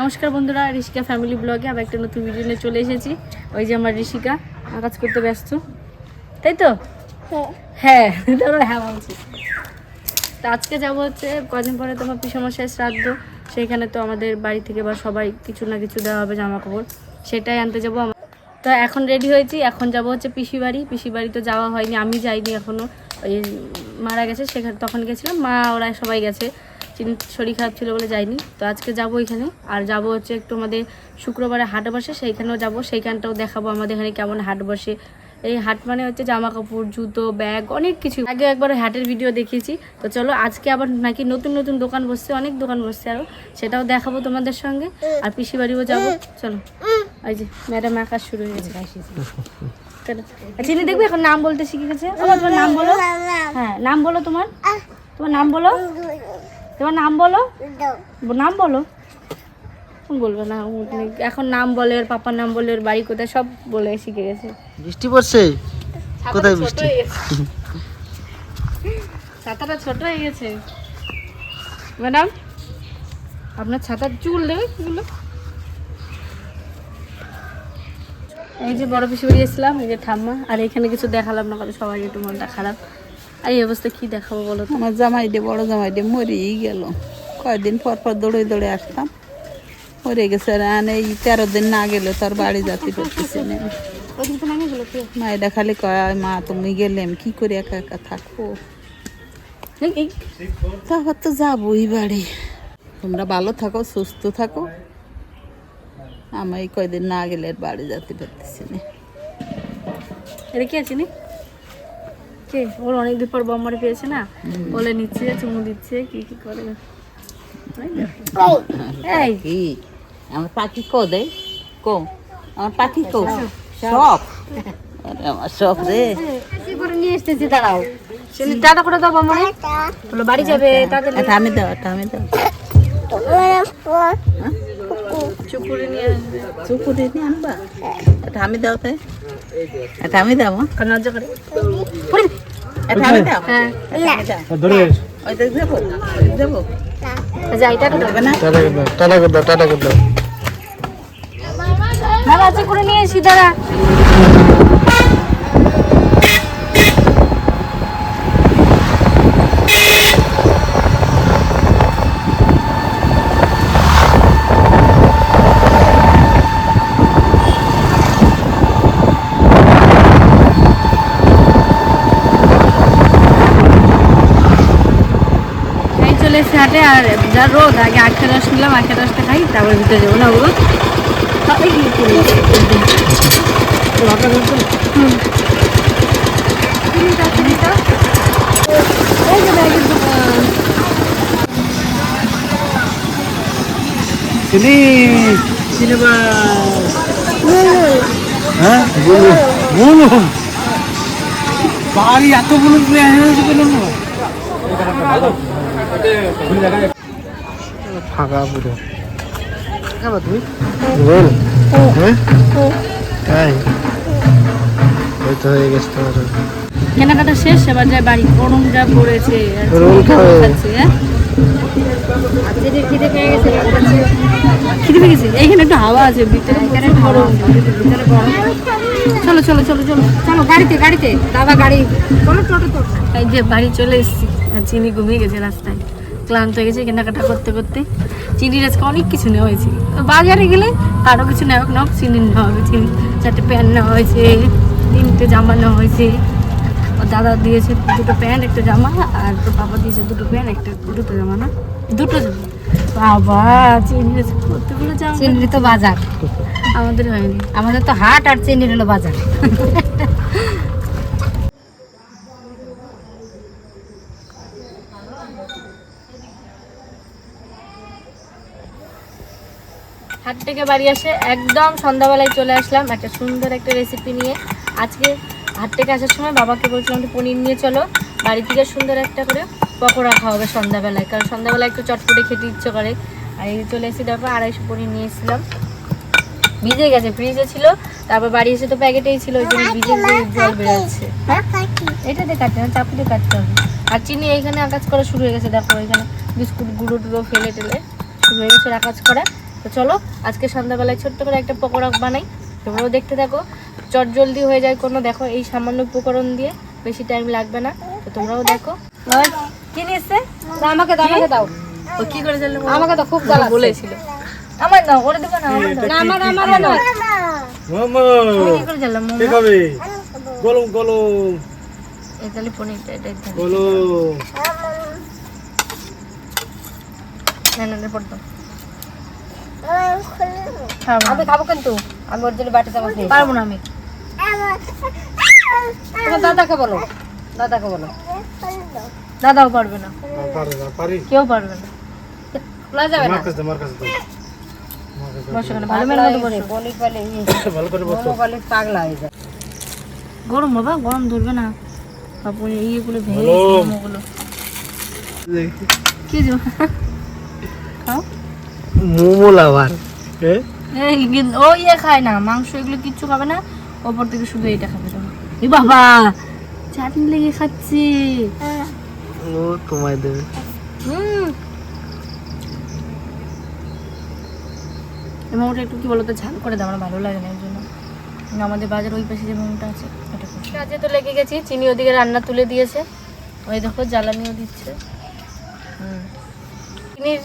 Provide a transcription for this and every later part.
নমস্কার বন্ধুরা ঋষিকা ফ্যামিলি ব্লগে আবার একটা নতুন ভিডিও নিয়ে চলে এসেছি। ওই যে আমার ঋষিকা কাজ করতে ব্যস্ত। তাই তো? হ্যাঁ। তারপরে হ্যাঁ বলছি। তো আজকে যাব হচ্ছে কদিন পরে তোমার পিসমশাই শ্রাদ্ধ সেইখানে তো আমাদের বাড়ি থেকে বা সবাই কিছু না কিছু দেওয়া হবে জামা কাপড় সেটাই আনতে যাব আমার। তো এখন রেডি হয়েছি এখন যাব হচ্ছে পিসি বাড়ি পিসি বাড়ি তো যাওয়া হয়নি আমি যাইনি এখনও ওই মারা গেছে সেখানে তখন গেছিলাম মা ওরা সবাই গেছে। চিনি শরীর খারাপ ছিল বলে যাইনি। তো আজকে যাব এখানে। আর যাব হচ্ছে একটু আমাদের শুক্রবারে হাট বসে, সেইখানেও যাব। সেইখানটাও দেখাবো আমাদের এখানে কেমন হাট বসে। এই হাট মানে হচ্ছে জামা কাপড় জুতো, ব্যাগ, অনেক কিছু। আগে একবার হাটের ভিডিও দেখিয়েছি। তো চলো, আজকে আবার নাকি নতুন নতুন দোকান বসছে, অনেক দোকান বসছে আরও সেটাও দেখাবো তোমাদের সঙ্গে। আর পিসি বাড়িও যাব। চলো, এই যে ম্যাডাম আকাশ শুরু হয়ে গেছে। চিনি দেখবে এখন নাম বলতে শিখে গেছে? নাম বলো। হ্যাঁ নাম বলো তোমার। তোমার নাম বলো। তোমার নাম বলো। নাম বলো। বলবে না এখন নাম বলে ওর পাপার নাম বলে ওর বাড়ি কোথায় সব বলে শিখে গেছে। বৃষ্টি পড়ছে? কোথায় বৃষ্টি? ছাতাটা ছোট হয়ে গেছে। ম্যাডাম আপনার ছাতার চুল দেবে এগুলো? এই যে বড় পিসি বাড়ি এসেছিলাম এই যে ঠাম্মা আর এখানে কিছু দেখালাম না কারণ সবাই একটু মনটা খারাপ। এই অবস্থা কি দেখাবো বলো আমার জামাই দিয়ে বড় জামাই দিয়ে মরেই গেল। কয়দিন পর পর দৌড়ে দৌড়ে আসতাম। মরে গেছে আর এই তেরো দিন না গেলে তোর বাড়ি যাতে করতেছে না। মায়েরা খালি কয় মা তুমি গেলে আমি কি করে একা একা থাকব তারপর তো যাবোই বাড়ি। তোমরা ভালো থাকো সুস্থ থাকো। আমি কয়দিন না গেলে বাড়ি যেতে পারতেছি না। এটা কি আছে নি? কে? ওর অনেকদিন পর বম্বারে পেয়েছে না? বলে নিচ্ছে চুমু দিচ্ছে কি কি করে? এই। কি আমার পাখি কো দে কো। আমার পাখি কো। সব। আমার সব রে। কি করে নিয়ে এসেছি দাঁড়াও। টাটা করে দাও বম্বারে? বলো বাড়ি যাবে তাদের আমি দাও আমি দাও। নিয়ে আসবে। চুপুরে নিয়ে আনবা? এটা আমি দাও তাই। এটা আমি দাও। করে। টাটা যাবে না? টাটা করে নিয়ে এসি দাঁড়া এই চলে এসে হাটে আর যা রোদ, আগে আখের রস নিলাম আখের রসটা খাই, তারপরে ভিতরে যাব। না, ওগুলো। হ্যাঁ? বলুন। বাড়ি এত বলুন তুমি বলুন। ফাঁকা পুরো। খাবা তুমি? বল। হ্যাঁ তাই। ওই তো হয়ে গেছে তোমার কেনাকাটা শেষ এবার যায় বাড়ি গরম যা পড়েছে আর রোল খাবে। খাচ্ছে, হ্যাঁ? খিদে পেয়ে গেছে এইখানে একটু হাওয়া আছে ভিতরে গরম। ভিতরে গরম। চলো চলো চলো চলো চলো গাড়িতে গাড়িতে। দাদা গাড়ি। চলো টোটো তো এই যে বাড়ি চলে এসেছি আর চিনি ঘুমিয়ে গেছে রাস্তায়। ক্লান্ত হয়ে গেছে কেনাকাটা করতে করতে। চিনির আজকে অনেক কিছু নেওয়া হয়েছে। বাজারে গেলে আরও কিছু নেওয়া হোক না চিনি নেওয়া চিনি চারটে প্যান্ট নেওয়া হয়েছে তিনটে জামা নেওয়া হয়েছে। ওর দাদা দিয়েছে দুটো প্যান্ট একটা জামা আর তোর বাবা দিয়েছে দুটো প্যান্ট একটা দুটো জামা না? দুটো জামা। বাবা চিনি কতগুলো জামা? চিংড়ি তো বাজার। আমাদের হয়নি। আমাদের তো হাট আর চিংড়ি হলো বাজার। হাট থেকে বাড়ি আসে একদম সন্ধ্যাবেলায় চলে আসলাম একটা সুন্দর একটা রেসিপি নিয়ে। আজকে হাট থেকে আসার সময় বাবাকে বলছিলাম একটু পনির নিয়ে চলো বাড়ি থেকে সুন্দর একটা করে পকোড়া খাওয়াবে সন্ধ্যাবেলায় কারণ সন্ধ্যাবেলায় একটু চটপটে খেতে ইচ্ছে করে। আর এই চলে এসে তারপর আড়াইশো পনির নিয়ে এসেছিলাম। ভিজে গেছে ফ্রিজে ছিল তারপর বাড়ি এসে তো প্যাকেটেই ছিল ওই জন্য ভিজে ভিজে জল বেরোচ্ছে। এটা দিয়ে কাটতে হবে চাপু দিয়ে কাটতে হবে। আর চিনি এইখানে আকাজ করা শুরু হয়ে গেছে দেখো এখানে বিস্কুট গুঁড়ো টুড়ো ফেলে টেলে শুরু হয়ে গেছে কাজ করে। তো চলো আজকে সন্ধ্যাবেলায় ছোট্ট করে একটা পকোড়া বানাই। তোমরাও দেখতে থাকো। চট জলদি হয়ে যায় কোনো দেখো এই সামান্য উপকরণ দিয়ে বেশি টাইম লাগবে না। তো তোমরাও দেখো। কি নিয়েছে? আমাকে দাও আমাকে দাও। ও কি করে জানলে আমাকে তো খুব। বলেছিল। আমার দাও করে দেবো না আমার না আমার আমার দাও। মামা! কি করে জানলাম মোমো? খাবে? গলম গলম। এই তাহলে পনিরটা এটা এটা গলম। না না না পড়তো। খাব আমি খাব কিন্তু। আমি ওর জন্য বাটিতে আমার পারব না আমি। তোমার দাদাকে বলো। দাদাকে বলো। দাদাও পারবে না। কেউ পারবে না। যাবে না। মার কাছে দে, মার কাছে দে। মার কাছে বসো কেন ভালো মেয়ের মতো বসো। বলি পালে দে। ভালো করে বসো। মোমো পালে পাগলা হয়ে যায়। গরম বাবা গরম ধরবে না। বাপু ইয়েগুলো ভেঙে মোমোগুলো। কি খাও। মোমো লাভার। ও ইয়ে খায় না মাংস এগুলো কিচ্ছু খাবে না ওপর থেকে শুধু এটা খাবে এ বাবা চাটনি লেগে খাচ্ছি। ও তোমায় দেবে। মোমোটা একটু কি বলতো ঝাল করে দাও আমার ভালো লাগে না এর জন্য। আমাদের বাজার ওই পাশে যে মোমোটা আছে ওটা কাজে তো লেগে গেছি চিনি ওদিকে রান্না তুলে দিয়েছে। ওই দেখো জ্বালানিও দিচ্ছে। হুম। চিনির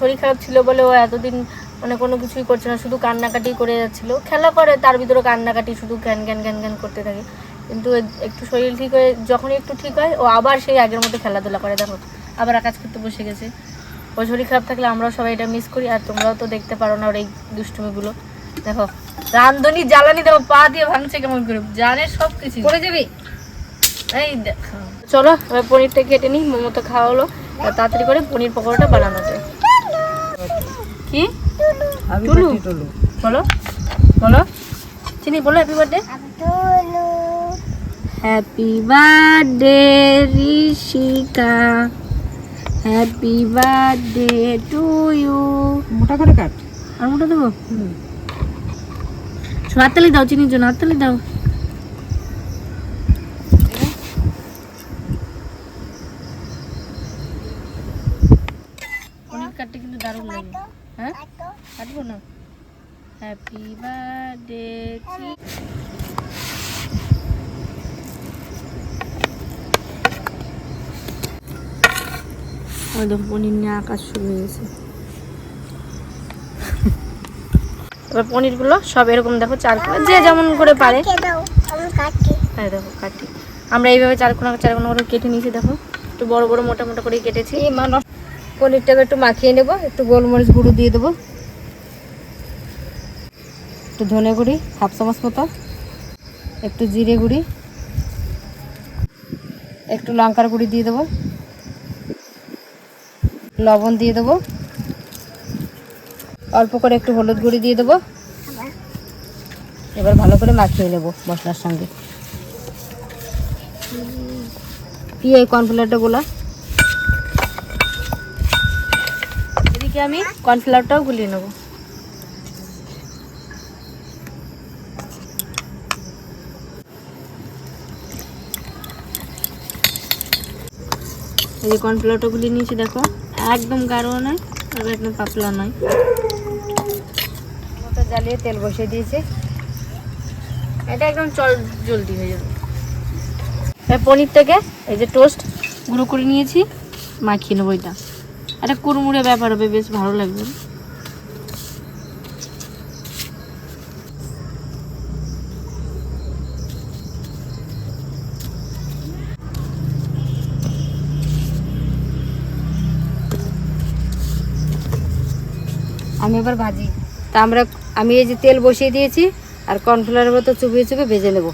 শরীর খারাপ ছিল বলে ও এতদিন মানে কোনো কিছুই করছে না শুধু কান্নাকাটি করে যাচ্ছিল। খেলা করে তার ভিতরে কান্নাকাটি শুধু জ্ঞান জ্ঞান জ্ঞান জ্ঞান করতে থাকে। কিন্তু একটু শরীর ঠিক হয়ে যখনই একটু ঠিক হয় ও আবার সেই আগের মতো খেলাধুলা করে। দেখো আবার কাজ করতে বসে গেছে। ও শরীর খারাপ থাকলে আমরাও সবাই এটা মিস করি আর তোমরাও তো দেখতে পারো না ওর এই দুষ্টুমিগুলো। দেখো রান্ধনি জ্বালানি দেখো পা দিয়ে ভাঙছে কেমন করে। জানে সব কিছু করে যাবি? এই দেখো। চলো পনিরটা কেটে নিই মোমো তো খাওয়া হলো। তাড়াতাড়ি করে পনির পকোড়াটা বানানো কি? টুলু। বলো বলো। চিনি বলো happy birthday happy birthday Rishika happy birthday to you মোটা করে কাট। আর মোটা দেবো? হাততালি দাও চিনির জন্য হাততালি দাও পনির কাটতে কিন্তু দারুণ লাগে হ্যাঁ কাটবো না হ্যাপি বার্থডে ওই দেখো পনির নিয়ে আকাশ শুরু হয়ে গেছে। এবার পনিরগুলো সব এরকম দেখো চার কোনা। যে যেমন করে পারে। হ্যাঁ দেখো কাটি। আমরা এইভাবে চার কোনা চার কোনা করে কেটে নিয়েছি দেখো। একটু বড় বড় মোটা মোটা করে কেটেছি। পনিরটাকে একটু মাখিয়ে নেব একটু গোলমরিচ গুঁড়ো দিয়ে দেবো। একটু ধনে গুঁড়ি হাফ চামচ মতো। একটু জিরে গুঁড়ি। একটু লঙ্কার গুঁড়ি দিয়ে দেবো। লবণ দিয়ে দেবো। অল্প করে একটু হলুদ গুঁড়ি দিয়ে দেবো। এবার ভালো করে মাখিয়ে নেব মশলার সঙ্গে। কি এই কর্নফ্লাওয়ারটা গোলা। এদিকে আমি কর্নফ্লাওয়ারটাও গুলিয়ে নেব। এই যে কর্নফ্লাওয়ারটা গুলি নিয়েছি, দেখো। একদম গাঢ় নয়, আর একদম পাতলা নয়। মতো জ্বালিয়ে তেল বসিয়ে দিয়েছে। এটা একদম চল জলদি হয়ে যাবে। পনির থেকে এই যে টোস্ট গুঁড়ো করে নিয়েছি, মাখিয়ে নেব এটা। একটা কুড়মুড়ে ব্যাপার হবে, বেশ ভালো লাগবে। আমি এবার ভাজি। তা আমরা আমি এই যে তেল বসিয়ে দিয়েছি, আর কর্নফ্লাওয়ারের মতো চুপিয়ে চুপিয়ে ভেজে নেব।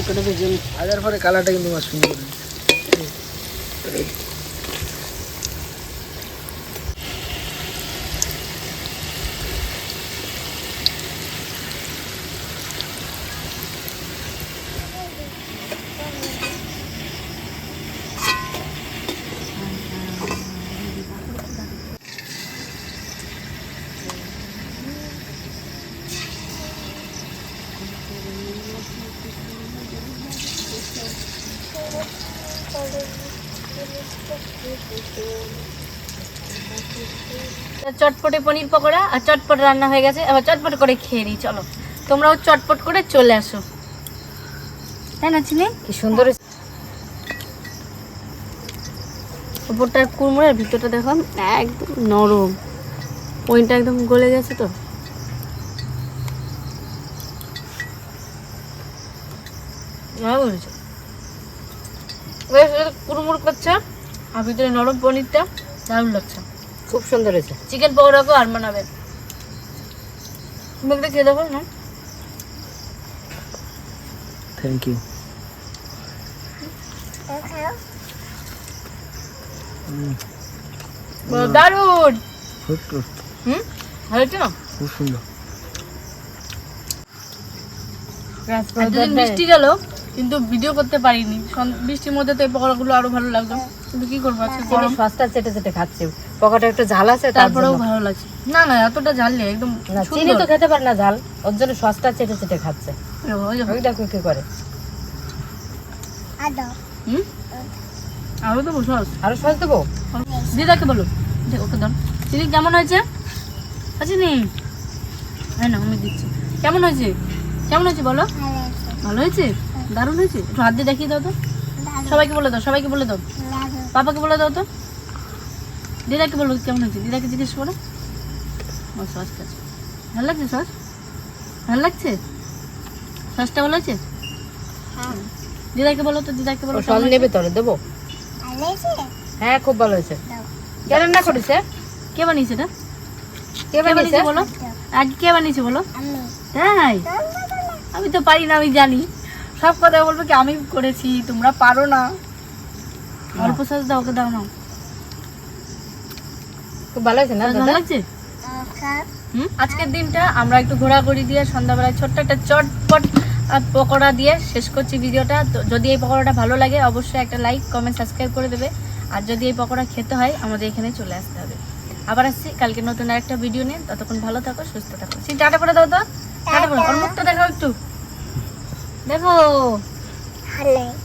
একটু ভেজে নিই হাজার পরে কালারটা কিন্তু আমার সুন্দর চটপটে পনির পকোড়া আর চটপট রান্না হয়ে গেছে। এবার চটপট করে খেয়ে নিই চলো। তোমরাও চটপট করে চলে আসো। তাই না চিনি কি সুন্দর হয়েছে। উপরটার কুড়মুড়ের ভিতরটা দেখো একদম নরম। পনিরটা একদম গলে গেছে তো। বেশ কুড়মুড় করছে। আর ভিতরে নরম পনিরটা দারুণ লাগছে। খুব সুন্দর হয়েছে। চিকেন পকোড়াকেও আর বানাবে তুমি একটা খেয়ে দেবো না। থ্যাংক ইউ দারুণ! হুম? হয়েছে না খুব সুন্দর। এতদিন বৃষ্টি গেল কিন্তু ভিডিও করতে পারিনি। বৃষ্টির মধ্যে তো এই পকোড়াগুলো আরও ভালো লাগতো কিন্তু কি করব? আজকে চিনি গরম। সস্তা চেটে চেটে খাচ্ছে। পকাটা একটু ঝাল আছে তারপরেও ভালো লাগছে। না না এতটা ঝাল নেই একদম চিনি তো খেতে পারে না ঝাল ওর জন্য সস্তা চেটে চেটে খাচ্ছে। ওই দেখো। কি করে? আরও তো বসে আরও সস দেবো? দিদাকে বলো। ওকে দাও। চিনি কেমন হয়েছে? আছে নি? হ্যাঁ না আমি দিচ্ছি। কেমন হয়েছে? কেমন হয়েছে বলো? ভালো হয়েছে? দারুণ হয়েছে? একটু হাত দিয়ে দেখিয়ে দাও তো। সবাইকে বলে দাও সবাইকে বলে দাও। পাপাকে বলে দাও তো। দিদাকে বলো কেমন হয়েছে? দিদাকে জিজ্ঞেস করো। ও সস খাচ্ছে। ভালো লাগছে সস? ভালো লাগছে? সসটা ভালো আছে? দিদাকে বলো তো দিদাকে বলো সস নেবে তোরে দেবো? হ্যাঁ খুব ভালো হয়েছে। কে রান্না করেছে? কে বানিয়েছে এটা? কে বানিয়েছে বলো? আজ কে বানিয়েছে বলো? তাই? আমি তো পারি না আমি জানি। সব কথা বলব কি আমি করেছি তোমরা পারো না। অল্প সাজ দাও ওকে দাও না খুব ভালো হয়েছে না দাদা হুম? আজকের দিনটা আমরা একটু ঘোরাঘুরি দিয়ে সন্ধ্যাবেলায় ছোট্ট একটা চটপট পকোড়া দিয়ে শেষ করছি ভিডিওটা। তো যদি এই পকোড়াটা ভালো লাগে অবশ্যই একটা লাইক কমেন্ট সাবস্ক্রাইব করে দেবে। আর যদি এই পকোড়া খেতে হয় আমাদের এখানে চলে আসতে হবে। আবার আসছি কালকে নতুন আরেকটা ভিডিও নিয়ে। ততক্ষণ ভালো থাকো সুস্থ থাকো। সেই টাটা করে দাও তো। টাটা করে ওর মুখটা দেখাও একটু। দেখো।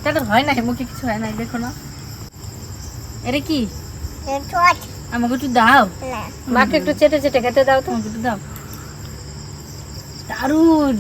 টাটা হয় না মুখে কিছু হয় না দেখো না। এটা কি? আমাকে একটু দাও। মাকে একটু চেটে চেটে খেতে দাও তো। আমাকে একটু দাও। দারুণ।